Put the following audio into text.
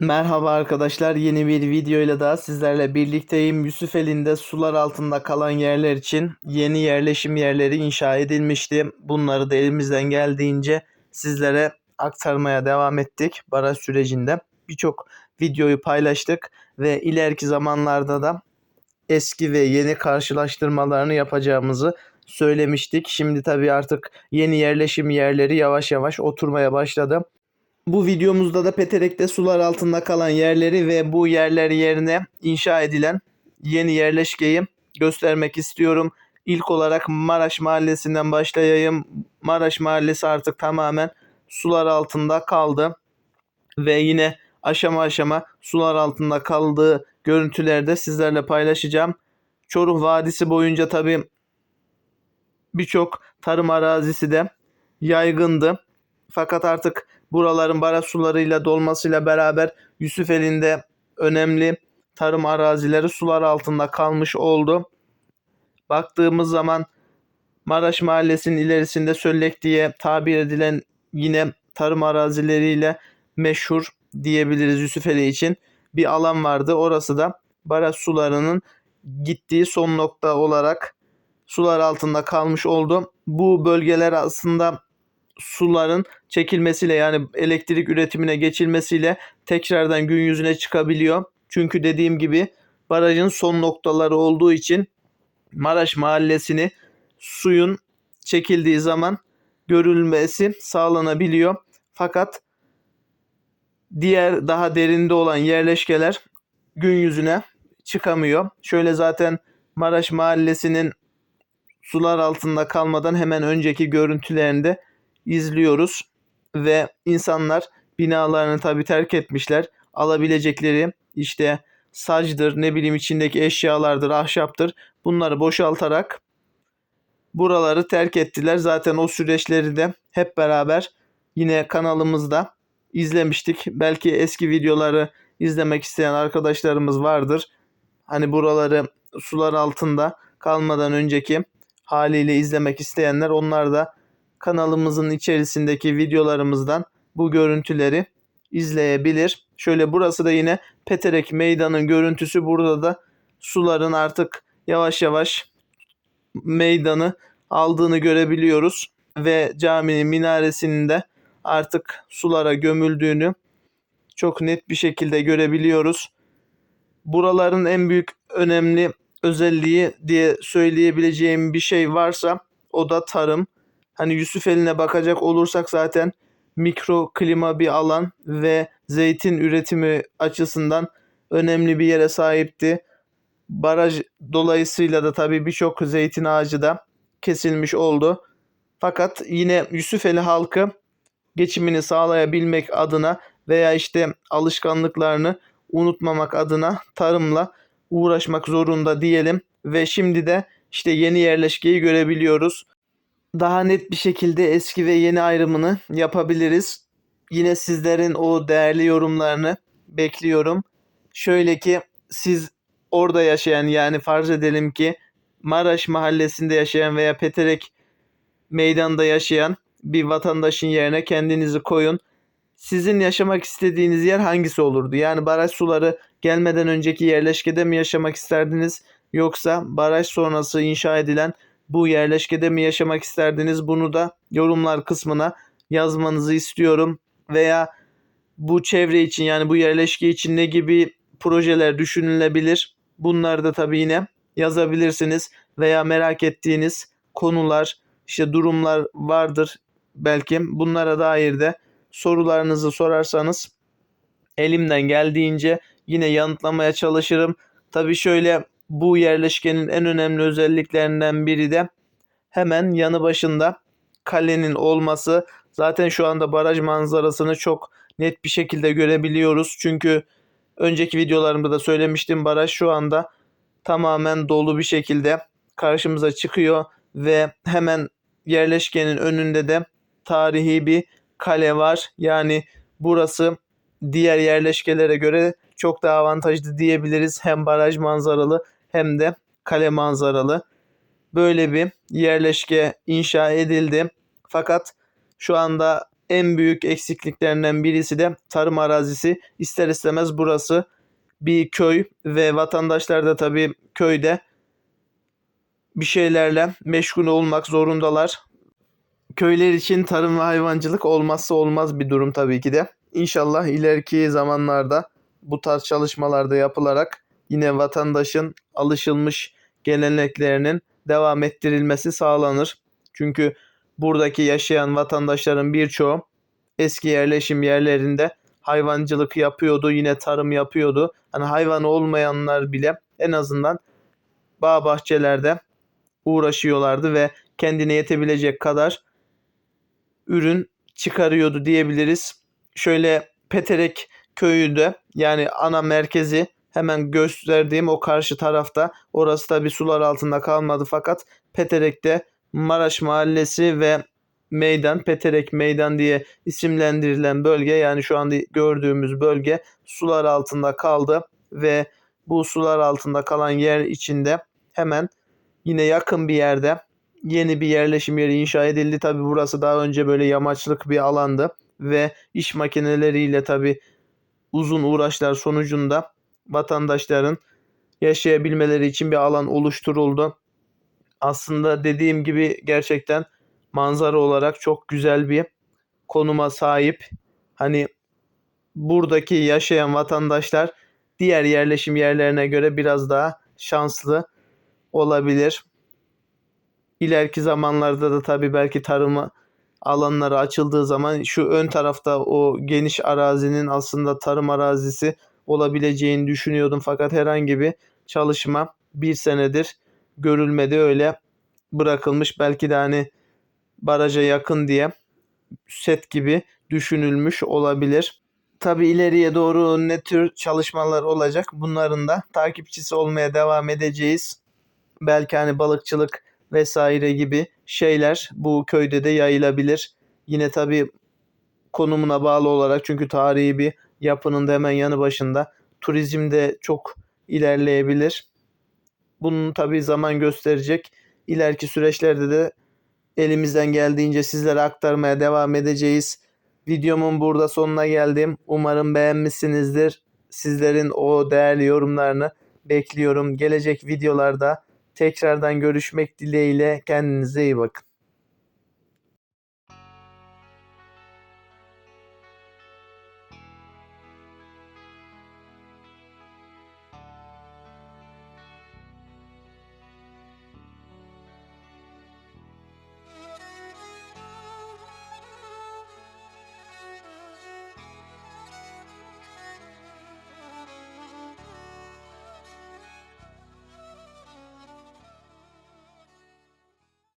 Merhaba arkadaşlar yeni bir videoyla daha sizlerle birlikteyim. Yusufeli'nde sular altında kalan yerler için yeni yerleşim yerleri inşa edilmişti. Bunları da elimizden geldiğince sizlere aktarmaya devam ettik baraj sürecinde. Birçok videoyu paylaştık ve ileriki zamanlarda da eski ve yeni karşılaştırmalarını yapacağımızı söylemiştik. Şimdi tabii artık yeni yerleşim yerleri yavaş yavaş oturmaya başladı. Bu videomuzda da Peterek'te sular altında kalan yerleri ve bu yerler yerine inşa edilen yeni yerleşkeyi göstermek istiyorum. İlk olarak Maraş Mahallesi'nden başlayayım. Maraş Mahallesi artık tamamen sular altında kaldı. Ve yine aşama aşama sular altında kaldığı görüntülerde sizlerle paylaşacağım. Çoruh Vadisi boyunca tabii birçok tarım arazisi de yaygındı. Fakat artık buraların baraj sularıyla dolmasıyla beraber Yusufeli'nde önemli tarım arazileri sular altında kalmış oldu. Baktığımız zaman Maraş Mahallesi'nin ilerisinde Söllek diye tabir edilen yine tarım arazileriyle meşhur diyebiliriz Yusufeli için bir alan vardı. Orası da baraj sularının gittiği son nokta olarak sular altında kalmış oldu. Bu bölgeler aslında suların çekilmesiyle yani elektrik üretimine geçilmesiyle tekrardan gün yüzüne çıkabiliyor. Çünkü dediğim gibi barajın son noktaları olduğu için Maraş Mahallesi'ni suyun çekildiği zaman görülmesi sağlanabiliyor. Fakat diğer daha derinde olan yerleşkeler gün yüzüne çıkamıyor. Şöyle zaten Maraş Mahallesi'nin sular altında kalmadan hemen önceki görüntülerinde izliyoruz ve insanlar binalarını tabii terk etmişler. Alabilecekleri işte sacdır, ne bileyim içindeki eşyalardır, ahşaptır. Bunları boşaltarak buraları terk ettiler. Zaten o süreçleri de hep beraber yine kanalımızda izlemiştik. Belki eski videoları izlemek isteyen arkadaşlarımız vardır. Hani buraları sular altında kalmadan önceki haliyle izlemek isteyenler onlar da kanalımızın içerisindeki videolarımızdan bu görüntüleri izleyebilir. Şöyle burası da yine Peterek Meydanı'nın görüntüsü. Burada da suların artık yavaş yavaş meydanı aldığını görebiliyoruz ve caminin minaresinin de artık sulara gömüldüğünü çok net bir şekilde görebiliyoruz. Buraların en büyük önemli özelliği diye söyleyebileceğim bir şey varsa o da tarım. Hani Yusufeli'ne bakacak olursak zaten mikro klima bir alan ve zeytin üretimi açısından önemli bir yere sahipti. Baraj dolayısıyla da tabii birçok zeytin ağacı da kesilmiş oldu. Fakat yine Yusufeli halkı geçimini sağlayabilmek adına veya işte alışkanlıklarını unutmamak adına tarımla uğraşmak zorunda diyelim ve şimdi de işte yeni yerleşkeyi görebiliyoruz. Daha net bir şekilde eski ve yeni ayrımını yapabiliriz. Yine sizlerin o değerli yorumlarını bekliyorum. Şöyle ki siz orada yaşayan yani farz edelim ki Maraş mahallesinde yaşayan veya Peterek meydanda yaşayan bir vatandaşın yerine kendinizi koyun. Sizin yaşamak istediğiniz yer hangisi olurdu? Yani baraj suları gelmeden önceki yerleşkede mi yaşamak isterdiniz yoksa baraj sonrası inşa edilen bu yerleşkede mi yaşamak isterdiniz? Bunu da yorumlar kısmına yazmanızı istiyorum veya bu çevre için yani bu yerleşke için ne gibi projeler düşünülebilir? Bunları da tabii yine yazabilirsiniz veya merak ettiğiniz konular, işte durumlar vardır belki. Bunlara dair de sorularınızı sorarsanız elimden geldiğince yine yanıtlamaya çalışırım. Tabii şöyle bu yerleşkenin en önemli özelliklerinden biri de hemen yanı başında kalenin olması. Zaten şu anda baraj manzarasını çok net bir şekilde görebiliyoruz. Çünkü önceki videolarımda da söylemiştim baraj şu anda tamamen dolu bir şekilde karşımıza çıkıyor ve hemen yerleşkenin önünde de tarihi bir kale var. Yani burası diğer yerleşkelere göre çok daha avantajlı diyebiliriz. Hem baraj manzaralı hem de kale manzaralı. Böyle bir yerleşke inşa edildi. Fakat şu anda en büyük eksikliklerinden birisi de tarım arazisi. İster istemez burası bir köy ve vatandaşlar da tabii köyde bir şeylerle meşgul olmak zorundalar. Köyler için tarım ve hayvancılık olmazsa olmaz bir durum tabii ki de. İnşallah ileriki zamanlarda bu tarz çalışmalarda yapılarak yine vatandaşın alışılmış geleneklerinin devam ettirilmesi sağlanır. Çünkü buradaki yaşayan vatandaşların birçoğu eski yerleşim yerlerinde hayvancılık yapıyordu, yine tarım yapıyordu. Hani hayvan olmayanlar bile en azından bağ bahçelerde uğraşıyorlardı ve kendine yetebilecek kadar ürün çıkarıyordu diyebiliriz. Şöyle Peterek köyü de yani ana merkezi hemen gösterdiğim o karşı tarafta. Orası da bir sular altında kalmadı fakat Peterek'te Maraş Mahallesi ve meydan Peterek Meydan diye isimlendirilen bölge yani şu anda gördüğümüz bölge sular altında kaldı ve bu sular altında kalan yer içinde hemen yine yakın bir yerde yeni bir yerleşim yeri inşa edildi. Tabi burası daha önce böyle yamaçlık bir alandı ve iş makineleriyle tabi uzun uğraşlar sonucunda vatandaşların yaşayabilmeleri için bir alan oluşturuldu. Aslında dediğim gibi gerçekten manzara olarak çok güzel bir konuma sahip. Hani buradaki yaşayan vatandaşlar diğer yerleşim yerlerine göre biraz daha şanslı olabilir. İleriki zamanlarda da tabii belki tarımı alanları açıldığı zaman şu ön tarafta o geniş arazinin aslında tarım arazisi olabileceğini düşünüyordum. Fakat herhangi bir çalışma bir senedir görülmedi öyle bırakılmış. Belki de hani baraja yakın diye set gibi düşünülmüş olabilir. Tabi ileriye doğru ne tür çalışmalar olacak bunların da takipçisi olmaya devam edeceğiz. Belki hani balıkçılık vesaire gibi şeyler bu köyde de yayılabilir. Yine tabi konumuna bağlı olarak çünkü tarihi bir yapının da hemen yanı başında turizm de çok ilerleyebilir. Bunun tabi zaman gösterecek. İleriki süreçlerde de elimizden geldiğince sizlere aktarmaya devam edeceğiz. Videomun burada sonuna geldim. Umarım beğenmişsinizdir. Sizlerin o değerli yorumlarını bekliyorum. Gelecek videolarda tekrardan görüşmek dileğiyle kendinize iyi bakın.